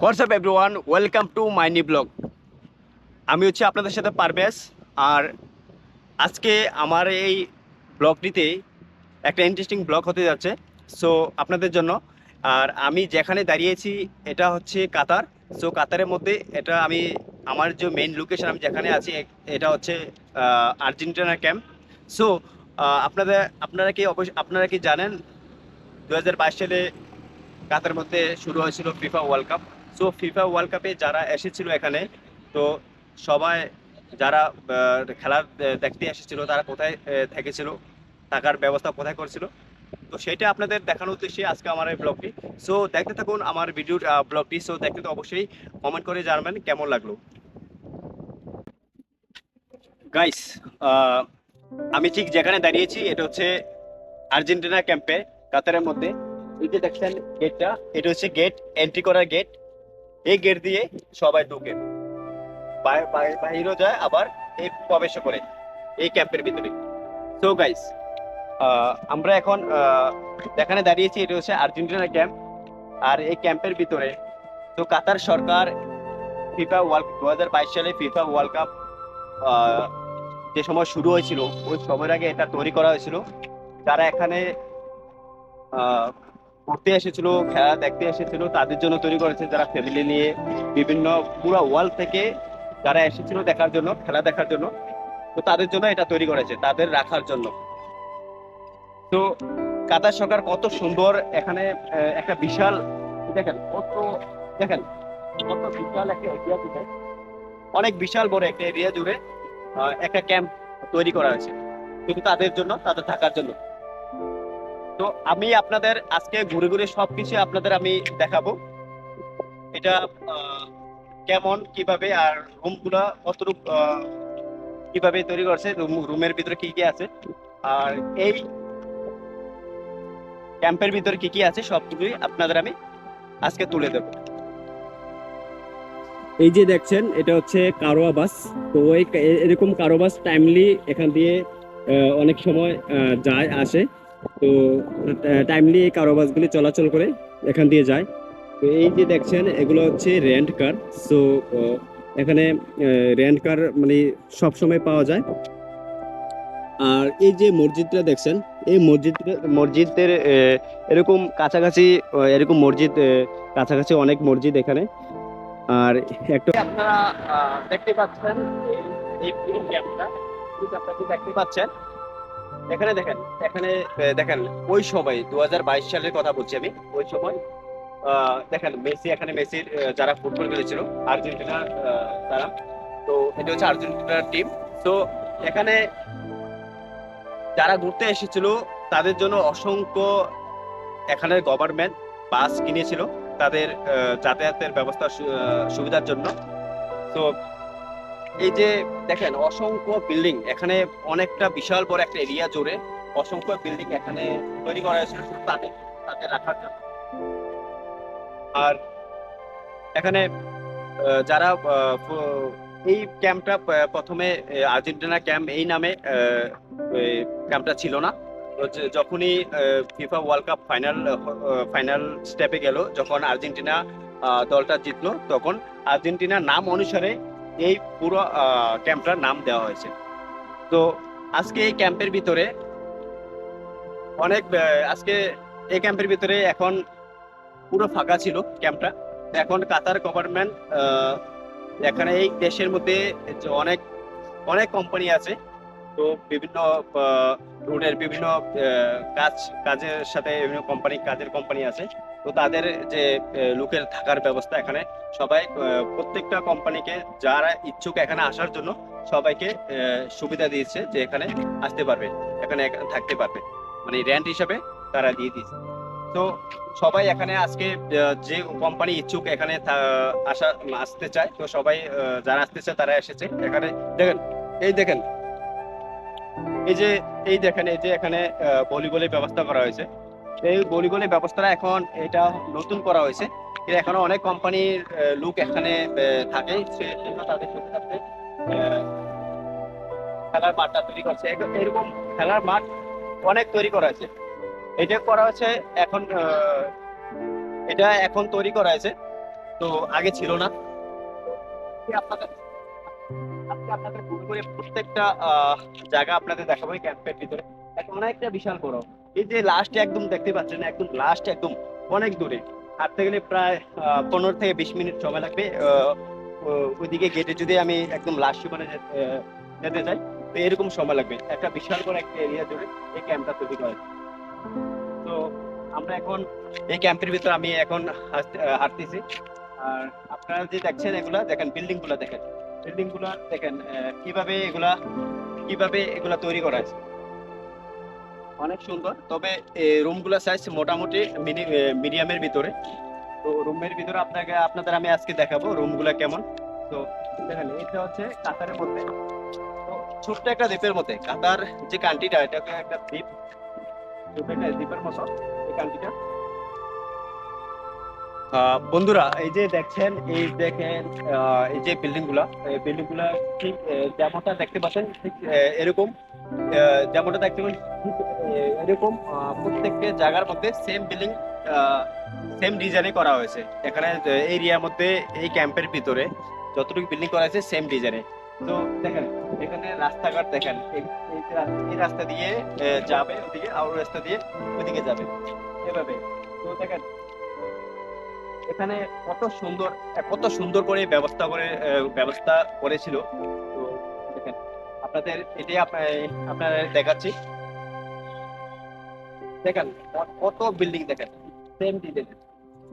WhatsApp everyone welcome to my new blog আমি হচ্ছে আপনাদের সাথে পারভেজ, আর আজকে আমার এই ব্লগটিতে একটা ইন্টারেস্টিং ব্লগ হতে যাচ্ছে সো আপনাদের জন্য। আর আমি যেখানে দাঁড়িয়েছি, এটা হচ্ছে কাতার সো কাতারের মধ্যে এটা আমি, আমার যে মেন লোকেশন আমি যেখানে আছি এটা হচ্ছে আর্জেন্টিনা ক্যাম্প সো আপনাদের, আপনারা কি অবশ্য, আপনারা কি জানেন দু হাজার বাইশ সালে কাতার মধ্যে শুরু হয়েছিল FIFA world cup so FIFA world কাপে যারা এসেছিল এখানে, তো সবাই যারা খেলা দেখতে এসেছিল, তারা কোথায় থেকেছিল, থাকার ব্যবস্থা কোথায় করছিল, তো সেটা আপনাদের দেখানোর উদ্দেশ্যে আজকে আমার এই ব্লগটি সো দেখতে থাকুন আমার ভিডিও ব্লগটি সো দেখতে তো অবশ্যই কমেন্ট করে জানাবেন কেমন লাগল। গাইস আমি ঠিক যেখানে দাঁড়িয়েছি, এটা হচ্ছে আর্জেন্টিনা ক্যাম্পে, কাতারের মধ্যে। এই যে দেখছেন গেটটা এটা হচ্ছে গেট এন্ট্রি করার গেট এই গেট দিয়ে সবাই ঢুকে। বাহিরও যায়, আবার এই প্রবেশ করে এই ক্যাম্পের ভিতরে। সো গাইস আমরা এখন যেখানে দাঁড়িয়েছি, এটা হচ্ছে আর্জেন্টিনা ক্যাম্প। আর এই ক্যাম্পের ভিতরে, তো কাতার সরকার ফিফা ওয়ার্ল্ড দু হাজার বাইশ সালে ফিফা ওয়ার্ল্ড কাপ যে সময় শুরু হয়েছিল, ওই সময়ের আগে এটা তৈরি করা হয়েছিল। যারা এখানে ঘুরতে এসেছিল, খেলা দেখতে এসেছিল, তাদের জন্য তৈরি করেছে যারা ফ্যামিলি নিয়ে বিভিন্ন পুরো ওয়ার্ল্ড থেকে যারা এসেছিল দেখার জন্য, খেলা দেখার জন্য। তো তাদের জন্য এটা তৈরি করেছে, তাদের রাখার জন্য। তো কাতার সরকার কত সুন্দর এখানে একটা বিশাল, দেখেন কত দেখেন কত বিশাল একটা এরিয়া জুড়ে, অনেক বিশাল বড় একটা এরিয়া জুড়ে একটা ক্যাম্প তৈরি করা হয়েছে। কিন্তু তাদের জন্য, তাদের থাকার জন্য। তো আমি আপনাদের আজকে ঘুরে ঘুরে সবকিছু আপনাদের আমি দেখাবো। এটা কেমন কীভাবে আর রুমগুলো কতটুকু আহ, কীভাবে তৈরি করছে রুমের ভিতরে কি কি আছে আর এই ক্যাম্পের ভিতরে কি কি আছে সবগুলোই আপনাদের আমি আজকে তুলে দেব। এই যে দেখছেন এটা হচ্ছে কারোয়া বাস। তো ওই এরকম কারও বাস টাইমলি এখান দিয়ে অনেক সময় যায় আসে। তো টাইমলি এই কারও বাসগুলি চলাচল করে এখান দিয়ে যায়। তো এই যে দেখছেন, এগুলো হচ্ছে রেন্ট কার সো এখানে রেন্ট কার মানে সবসময় পাওয়া যায়। আর এই যে মসজিদটা দেখছেন, এই মসজিদ মসজিদের এরকম কাছাকাছি এরকম মসজিদ কাছাকাছি অনেক মসজিদ এখানে। আর একটা আপনারা দেখতে পাচ্ছেন, এই- দেখতে পাচ্ছেন। এখানে দেখেন এখানে দেখেন, ওই সময়, দুহাজার বাইশ সালের কথা বলছি আমি, ওই সময় দেখেন, মেসি, এখানে মেসির যারা ফুটবল খেলেছিল, আর্জেন্টিনা তারা, তো এটা হচ্ছে আর্জেন্টিনার টিম তো এখানে যারা ঘুরতে এসেছিল, তাদের জন্য অসংখ্য এখানের গভর্নমেন্ট বাস কিনেছিল, তাদের যাতায়াতের ব্যবস্থা সুবিধার জন্য, তো এই যে দেখেন, অসংখ্য বিল্ডিং এখানে অনেকটা বিশাল বড় একটা এরিয়া জুড়ে অসংখ্য বিল্ডিং এখানে তৈরি করা হয়েছিল শুধু তাদের তাদের রাখার জন্য। আর এখানে যারা এই ক্যাম্পটা প্রথমে আর্জেন্টিনা ক্যাম্প এই নামে ক্যাম্পটা ছিল না। যখনই FIFA world cup final final স্টেপে গেল, যখন আর্জেন্টিনা দলটা জিতলো, তখন আর্জেন্টিনার নাম অনুসারে এই পুরো ক্যাম্পটার নাম দেওয়া হয়েছে। তো আজকে এই ক্যাম্পের ভিতরে অনেক আজকে এই ক্যাম্পের ভিতরে এখন পুরো ফাঁকা ছিল ক্যাম্পটা। এখন কাতার গভর্নমেন্ট এখানে এই দেশের মধ্যে অনেক অনেক কোম্পানি আছে। তো বিভিন্ন রুটের বিভিন্ন কাজ, কাজের সাথে বিভিন্ন কোম্পানি কাজের কোম্পানি আছে। তো তাদের যে লোকের থাকার ব্যবস্থা এখানে সবাই প্রত্যেকটা কোম্পানিকে যারা ইচ্ছুক এখানে আসার জন্য সবাইকে সুবিধা দিয়েছে যে এখানে আসতে পারবে, এখানে থাকতে পারবে। মানে রেন্ট হিসাবে তারা দিয়ে দিয়েছে। তো সবাই এখানে আজকে যে কোম্পানি ইচ্ছুক এখানে আসা, আসতে চায়, তো সবাই যারা আসতে চায় তারা এসেছে এখানে। দেখেন, এই দেখেন, এই যে, এই দেখেন, এই যে এখানে ভলিবলের ব্যবস্থা করা হয়েছে। এই ভলিবলের ব্যবস্থাটা এখন এটা নতুন করা হয়েছে। এখনও অনেক কোম্পানির লোক এখানে থাকে। খেলার মাঠটা তৈরি করছে। এরকম- খেলার মাঠ অনেক তৈরি করা এটা করা হয়েছে এখন এটা এখন তৈরি করা হয়েছে। তো আগে ছিল না। আপনাদের প্রত্যেকটা জায়গা আপনাদের দেখাবো ক্যাম্পের ভিতরে। এখন অনেকটা বিশাল বড়। এই যে লাস্টে একদম দেখতে পাচ্ছেন একদম লাস্ট একদম অনেক দূরে। হাঁটতে গেলে প্রায় পনেরো থেকে বিশ মিনিট সময় লাগবে। ওইদিকে গেটে যদি আমি একদম লাস্ট আহ, যেতে চাই তো এরকম সময় লাগবে। একটা বিশাল বড় একটা এরিয়া জুড়ে এই ক্যাম্পটা তৈরি করে তো আমরা এখন এই ক্যাম্পের ভিতর আমি এখন হাঁটতেছি। আর আপনারা যে দেখছেন এগুলা দেখেন বিল্ডিংগুলা দেখেন। বিল্ডিংগুলা দেখেন কীভাবে এগুলা কীভাবে এগুলা তৈরি করা হয়েছে। অনেক সুন্দর। তবে রুমগুলা সাইজ মোটামুটি মিডিয়ামের ভিতরে। তো রুমের ভিতরে আপনাকে, আপনাদের আমি আজকে দেখাবো রুমগুলো কেমন। তো দেখেন, এটা হচ্ছে কাতারের মধ্যে। তো ছোট্ট একটা দ্বীপের মধ্যে। কাতার যে কান্ট্রিটা এটাকে একটা দ্বীপ। ছোট্ট একটা দ্বীপের মতো এই কান্ট্রিটা বন্ধুরা, এই যে দেখছেন, এই দেখেন এই যে বিল্ডিংগুলা এই বিল্ডিংগুলা ঠিক যেমনটা দেখতে পাচ্ছেন, ঠিক এরকম যেমনটা দেখতে পাচ্ছেন, ঠিক এরকম প্রত্যেকটা জায়গার মধ্যে সেম বিল্ডিং সেম ডিজাইনে করা হয়েছে। এখানে এরিয়ার মধ্যে, এই ক্যাম্পের ভিতরে যতটুকু বিল্ডিং করা হয়েছে সেম ডিজাইনে তো দেখেন, এখানে রাস্তাঘাট দেখেন, এই- রাস্তা- দিয়ে যাবে, ওদিকে আর রাস্তা দিয়ে ওইদিকে যাবে। এভাবে। তো দেখেন এখানে কত সুন্দর কত সুন্দর করে ব্যবস্থা করে ব্যবস্থা করেছিল। আপনাদের এটাই আপ- আপনাদের দেখাচ্ছি। দেখেন কত বিল্ডিং দেখেন সেম ডিজাইন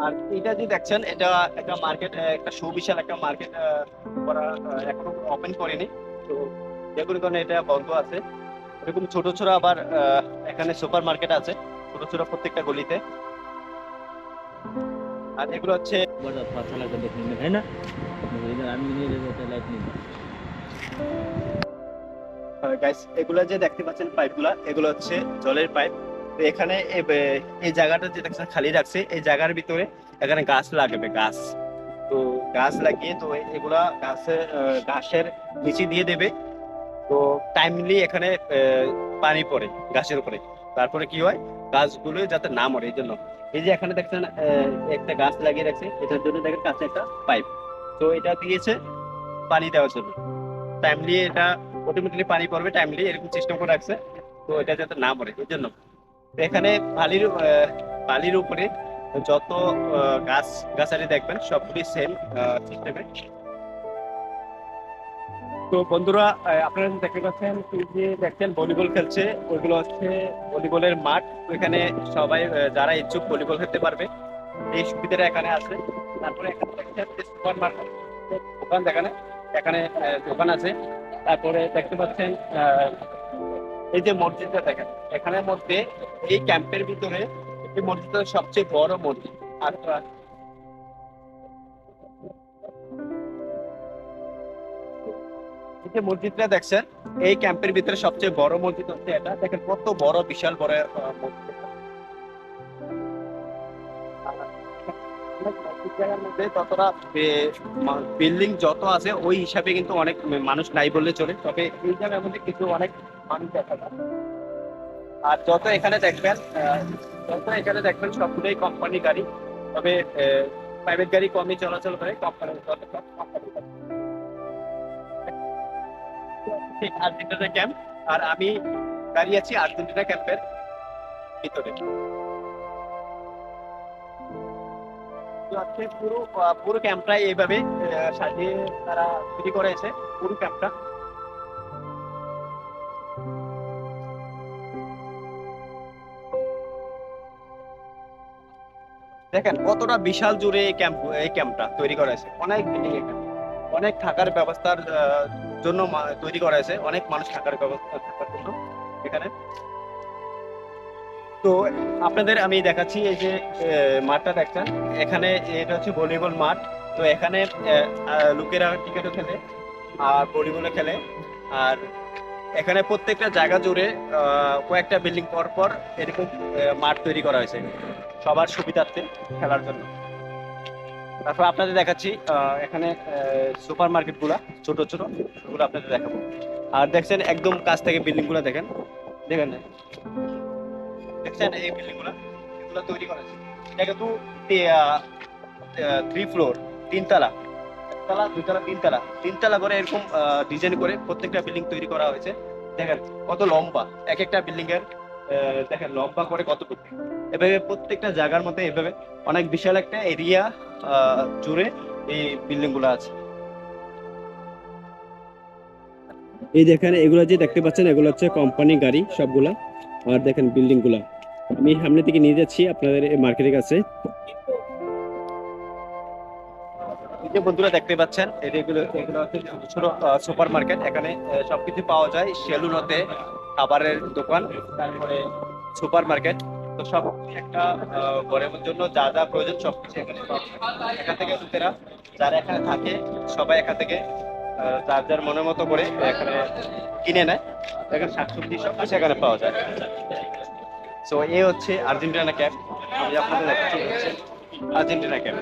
আর এটা যে দেখছেন, এটা একটা মার্কেট একটা সুবিশাল একটা মার্কেট করা এখনও ওপেন করেনি। তো যেগুলো কারণে এটা বন্ধ আছে। এরকম ছোট ছোট আবার এখানে সুপার মার্কেট আছে। ছোট ছোট প্রত্যেকটা গলিতে। এখানে এই জায়গাটা যে খালি রাখছে এই জায়গার ভিতরে এখানে গাছ লাগবে গাছ। তো গাছ লাগিয়ে তো এগুলা গাছের গাছের নিচে দিয়ে দেবে। তো টাইমলি এখানে পানি পড়ে গাছের উপরে। তারপরে কি হয়? গাছগুলো যাতে না মরে এই জন্য। এই যে এখানে দেখছেন একটা গাছ লাগিয়ে রাখছে, এটার জন্য দেখেন কাছে একটা পাইপ। তো এটা দিয়েছে পানি দেওয়ার জন্য। টাইমলি এটা অটোমেটিকলি পানি পড়বে টাইমলি এরকম সিস্টেম করে রাখছে। তো এটা যাতে না পড়ে এই জন্য। এখানে বালির বালির উপরে যত গাছ, গাছালি দেখবেন, সবগুলি সেম সিস্টেমে তো বন্ধুরা আপনারা দেখতে পাচ্ছেন যে দেখছেন, ভলিবল খেলছে, ওইগুলো হচ্ছে ভলিবলের মাঠ। এখানে সবাই যারা ইচ্ছুক ভলিবল খেলতে পারবে, এই সুবিধাটা এখানে আছে। তারপরে এখানে দেখছেন সুপার মার্কেট দোকান দেখানে, এখানে দোকান আছে। তারপরে দেখতে পাচ্ছেন এই যে মসজিদটা দেখেন, এখানের মধ্যে এই ক্যাম্পের ভিতরে এই মসজিদটা সবচেয়ে বড় মসজিদ। আর যে মসজিদটা দেখছেন, এই ক্যাম্পের ভিতরে সবচেয়ে বড় মসজিদ হচ্ছে এটা। দেখেন কত বড়, বিশাল বড় বিল্ডিং যত আছে, ওই হিসাবে কিন্তু অনেক মানুষ নাই বললে চলে। তবে এই জায়গার মধ্যে কিছু অনেক দেখা যায়। আর যত এখানে দেখবেন যত এখানে দেখবেন, সবগুলোই কোম্পানি গাড়ি। তবে প্রাইভেট গাড়ি কমই চলাচল করে কোম্পানি আর্জেন্টিনা ক্যাম্প আর আমি দাঁড়িয়ে আছি আর্জেন্টিনা ক্যাম্পের ভিতরে। পুরো পুরো এইভাবে সাজিয়ে তারা তৈরি করেছে, পুরো ক্যাম্পটা দেখেন, কতটা বিশাল জুড়ে এই ক্যাম্প এই ক্যাম্পটা তৈরি করা হয়েছে অনেক অনেক থাকার ব্যবস্থার জন্য তৈরি করা হয়েছে। অনেক মানুষ থাকার ব্যবস্থা, থাকার জন্য এখানে। তো আপনাদের আমি দেখাচ্ছি এই যে মাঠটা দেখছেন? এখানে এটা হচ্ছে ভলিবল মাঠ। তো এখানে লোকেরা ক্রিকেটও খেলে আর ভলিবলও খেলে। আর এখানে প্রত্যেকটা জায়গা জুড়ে কয়েকটা বিল্ডিং পর পর এরকম মাঠ তৈরি করা হয়েছে। সবার সুবিধার্থে খেলার জন্য। তারপর আপনাদের দেখাচ্ছি এখানে সুপার মার্কেটগুলা ছোট ছোট ওগুলো আপনাদের দেখাবো। আর দেখছেন একদম কাছ থেকে বিল্ডিংগুলা দেখেন দেখেন? দেখছেন এই বিল্ডিংগুলা এগুলো তৈরি করা এটা কিন্তু থ্রি ফ্লোর তিনতলা। একতলা দুতলা তিনতলা। তিনতলা করে এরকম ডিজাইন করে প্রত্যেকটা বিল্ডিং তৈরি করা হয়েছে। দেখেন, কত লম্বা। এক একটা বিল্ডিং এর দেখেন লম্বা করে কতটুকু? এভাবে প্রত্যেকটা জায়গার মধ্যে এভাবে অনেক বিশাল একটা এরিয়া জুড়ে এই বিল্ডিংগুলো আছে। এই দেখেন এগুলো যে দেখতে পাচ্ছেন এগুলো হচ্ছে কোম্পানি গাড়ি সবগুলা। আর দেখেন বিল্ডিংগুলা। আমি সামনে থেকে নিয়ে যাচ্ছি আপনাদের মার্কেটের কাছে। যে বন্ধুরা দেখতে পাচ্ছেন এটা এগুলো এগুলো হচ্ছে ছোট ছোট সুপার মার্কেট এখানে সবকিছু পাওয়া যায়। সেলুন হতে খাবারের দোকান, তারপরে সুপার মার্কেট তো সব একটা ঘরের জন্য যা যা প্রয়োজন সবকিছু এখানে পাওয়া এখান থেকে লোকেরা যারা এখানে থাকে, সবাই এখান থেকে যার যার মনের মতো করে এখানে কিনে নেয়। এখানে শাকসবজি সব কিছু এখানে পাওয়া যায়। সো এ হচ্ছে আর্জেন্টিনা ক্যাম্প আমি আপনাদের দেখাচ্ছি হচ্ছে আর্জেন্টিনা ক্যাম্প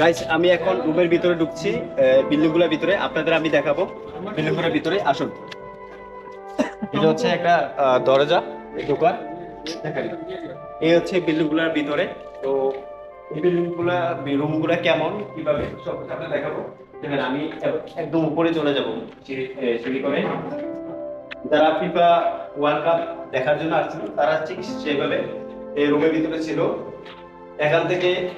গাইস আমি এখন রুমের ভিতরে ঢুকছি বিল্ডিংগুলোর ভিতরে। আপনাদের আমি দেখাবো। বিল্ডিং ভিতরে আসুন। এটা হচ্ছে একটা দরজা, দোকান। এই হচ্ছে বিল্ডিং ভিতরে। তো এই বিল্ডিংগুলা কেমন, কীভাবে, সব আপনাদের দেখাবো। দেখেন, আমি একদম উপরে চলে যাব সিঁড়ি- করে। যারা ফিফা ওয়ার্ল্ড কাপ দেখার জন্য আসছিল, তারা ঠিক সেভাবে এই রুমের ভিতরে ছিল। এখান থেকে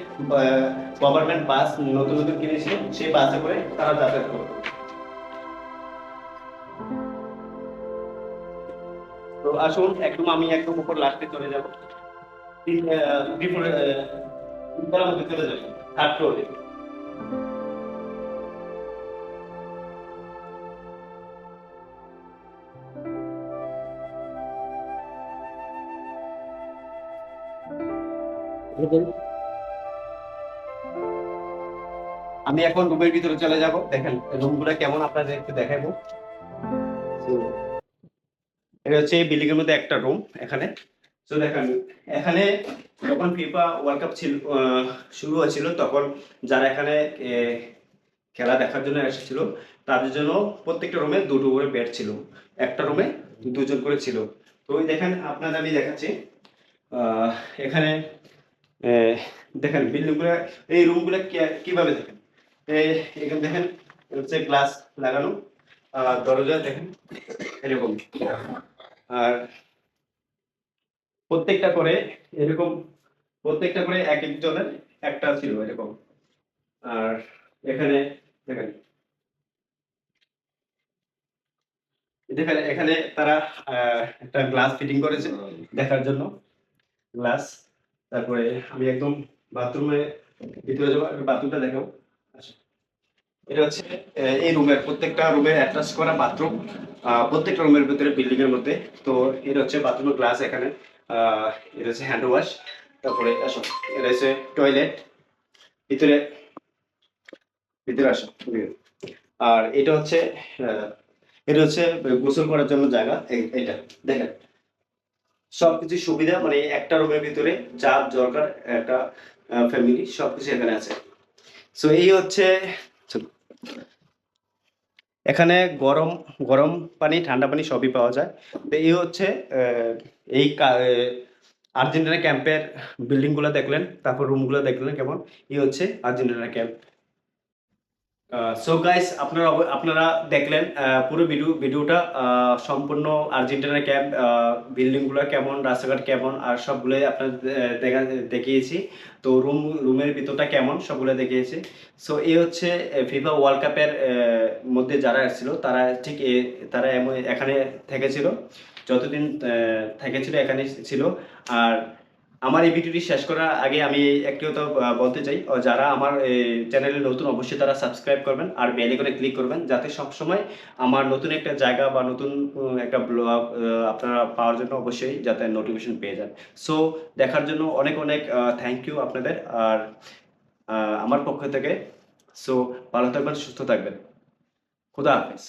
গভর্নমেন্ট বাস নতুন নতুন কিনেছিল সেই বাসে করে তারা যাতায়াত করতো আসুন, একদম আমি একদম উপর লাস্টে চলে যাব। চলে যাব থার্ড ফ্লোরে আমি এখন রুমের ভিতরে চলে যাব, দেখেন রুমগুলো কেমন আপনাদের একটু দেখাবো। এটা হচ্ছে এই বিল্ডিং এর মধ্যে একটা রুম এখানে। তো দেখেন, এখানে যখন ফিফা ওয়ার্ল্ড কাপ ছিল শুরু হয়েছিল, তখন যারা এখানে খেলা দেখার জন্য এসেছিল, তাদের জন্য প্রত্যেকটা রুমে দুটো করে বেড ছিল। একটা রুমে দুজন করে ছিল। তো ওই দেখেন, আপনাদের আমি দেখাচ্ছি। এখানে দেখেন বিল্ডিংগুলো, এই রুমগুলো কীভাবে দেখেন? এখানে দেখেন হচ্ছে গ্লাস লাগানো। দরজা দেখেন, এরকম। আর প্রত্যেকটা করে এরকম, প্রত্যেকটা করে এক একজনের একটা ছিল এরকম। আর এখানে দেখেন। দেখেন এখানে তারা একটা গ্লাস ফিটিং করেছে দেখার জন্য। গ্লাস, তারপরে আমি একদম বাথরুমে ভিতরে যাব বাথরুমটা দেখাবো। আচ্ছা। এটা হচ্ছে এই রুমের প্রত্যেকটা রুমের অ্যাটাচ করা বাথরুম প্রত্যেকটা রুমের ভিতরে বিল্ডিং এর মধ্যে। তো এটা হচ্ছে বাথরুমের গ্লাস এখানে এটা হচ্ছে হ্যান্ড ওয়াশ তারপরে আসো, এটা হচ্ছে টয়লেট ভিতরে ভিতরে আসো আর এটা হচ্ছে এটা হচ্ছে গোসল করার জন্য জায়গা এইটা, দেখেন। সবকিছু সুবিধা মানে একটা রুমের ভিতরে যা দরকার, একটা ফ্যামিলি সবকিছু এখানে আছে। সো এই হচ্ছে। এখানে গরম গরম পানি, ঠান্ডা পানি সবই পাওয়া যায়। তো এই হচ্ছে এই আর্জেন্টিনা ক্যাম্পের বিল্ডিংগুলো দেখলেন, তারপর রুমগুলো দেখলেন কেমন? এই হচ্ছে আর্জেন্টিনা ক্যাম্প। সো গাইস আপনারা আপনারা দেখলেন পুরো ভিডিও ভিডিওটা সম্পূর্ণ আর্জেন্টিনার ক্যাম্প বিল্ডিংগুলো কেমন, রাস্তাঘাট কেমন, আর সবগুলোই আপনার দেখা, দেখিয়েছি। তো রুম রুমের ভিতরটা কেমন, সবগুলো দেখিয়েছি। সো এই হচ্ছে ফিফা ওয়ার্ল্ড কাপের মধ্যে যারা এসেছিল তারা ঠিক এ- তারা এমন- এখানে থেকেছিল, যতদিন থেকেছিল এখানে ছিল। আর আমার এই ভিডিওটি শেষ করার আগে আমি একটি কথা বলতে চাই। যারা আমার চ্যানেলে নতুন, অবশ্যই তারা সাবস্ক্রাইব করবেন আর বেল আইকনে ক্লিক করবেন যাতে সবসময় আমার নতুন একটা জায়গা বা নতুন একটা ব্লগ আপনারা পাওয়ার জন্য অবশ্যই যাতে নোটিফিকেশন পেয়ে যান। সো দেখার জন্য অনেক অনেক থ্যাংক ইউ আপনাদের আর আমার পক্ষ থেকে। সো ভালো থাকবেন, সুস্থ থাকবেন। খুদা হাফেজ।